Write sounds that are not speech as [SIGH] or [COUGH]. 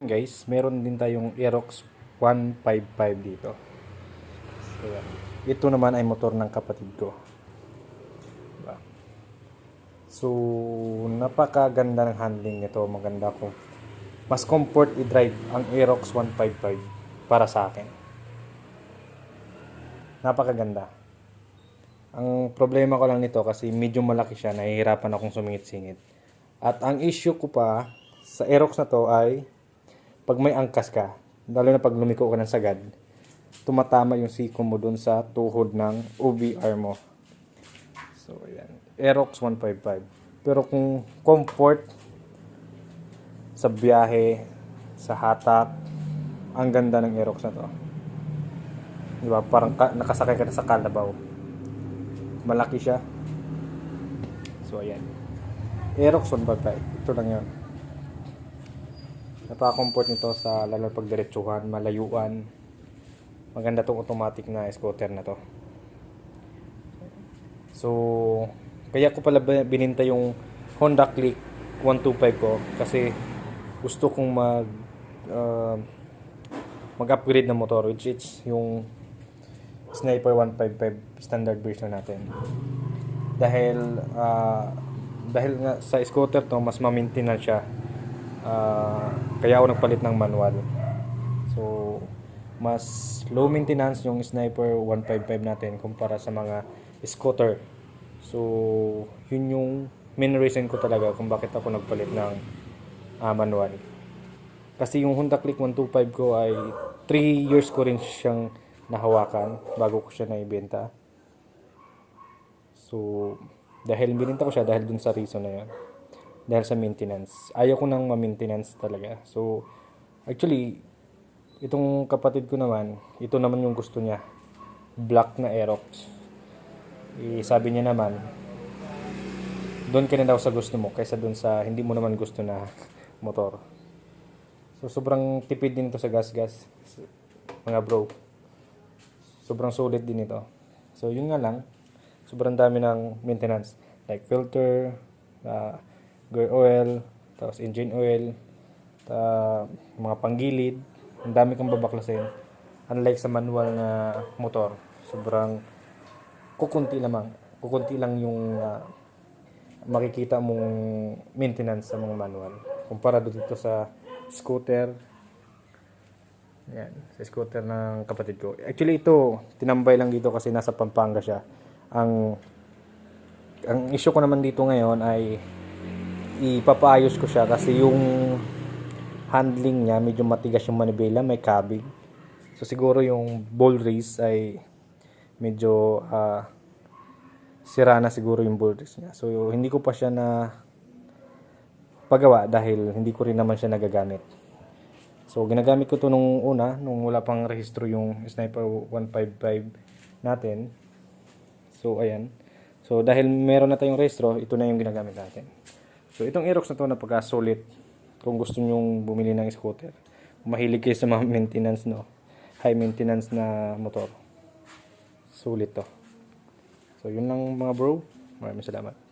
Guys, meron din tayong Aerox 155 dito. So. Ito naman ay motor ng kapatid ko. Diba? So, napakaganda ng handling nito. Maganda ko. Mas comfort i-drive ang Aerox 155 para sa akin. Napakaganda. Ang problema ko lang nito kasi medyo malaki siya, nahihirapan akong sumingit-singit. At ang issue ko pa sa Aerox na to ay pag may angkas ka, lalo na pag lumiko ka ng sagad, tumatama yung siko mo dun sa tuhod ng OBR mo. So, ayan. Aerox 155. Pero kung comfort sa biyahe, sa hatak, ang ganda ng Aerox na to. Di ba? Parang ka- nakasakay ka na sa kalabaw. Malaki siya. So, ayan. Aerox 155. Ito lang yun. Napaka-comfort nito sa lalo na pag diretsuhan, malayuan. Maganda tong automatic na scooter na to. So, kaya ko pala bininta yung Honda Click 125 ko kasi gusto kong mag uh, mag-upgrade ng motor which is yung Sniper 155 standard version natin. Dahil ah, dahil nga sa scooter to mas ma-maintenance siya. Ah, kaya ako nagpalit ng manual. So, mas low maintenance yung Sniper 155 natin kumpara sa mga scooter. So, yun yung main reason ko talaga kung bakit ako nagpalit ng ah, manual. Kasi yung Honda Click 125 ko ay 3 years ko rin siyang nahawakan bago ko siya naibenta. So, dahil bininta ko siya dahil dun sa reason na yun. Dahil sa maintenance. Ayaw ko nang ma-maintenance talaga. So, actually, itong kapatid ko naman, ito naman yung gusto niya. Black na Aerox. Eh, sabi niya naman, doon ka na daw sa gusto mo kaysa doon sa hindi mo naman gusto na [LAUGHS] motor. So, sobrang tipid din ito sa gas-gas. Mga bro. Sobrang sulit din ito. So, yun nga lang. Sobrang dami ng maintenance. Like filter, uh, gear oil, tapos engine oil, ta mga panggilid. Ang dami kang babaklasin. Unlike sa manual na motor, sobrang kukunti lamang. Kukunti lang yung ah, makikita mong maintenance sa mga manual. Kumpara dito sa scooter, yan, sa scooter ng kapatid ko. Actually ito, tinambay lang dito kasi nasa Pampanga siya. Ang ang issue ko naman dito ngayon ay ipapaayos ko siya kasi yung handling niya medyo matigas yung manibela, may cabig. So siguro yung ball race ay medyo ah, sira na siguro yung ball race niya. So hindi ko pa siya na pagawa dahil hindi ko rin naman siya nagagamit. So, ginagamit ko to nung una, nung wala pang rehistro yung Sniper 155 natin. So, ayan. So, dahil meron na tayong rehistro, ito na yung ginagamit natin. So, itong Aerox na to napaka-solid kung gusto nyong bumili ng scooter. Mahilig kayo sa mga [LAUGHS] maintenance, no? High maintenance na motor. Sulit to. So, yun lang mga bro. Maraming salamat.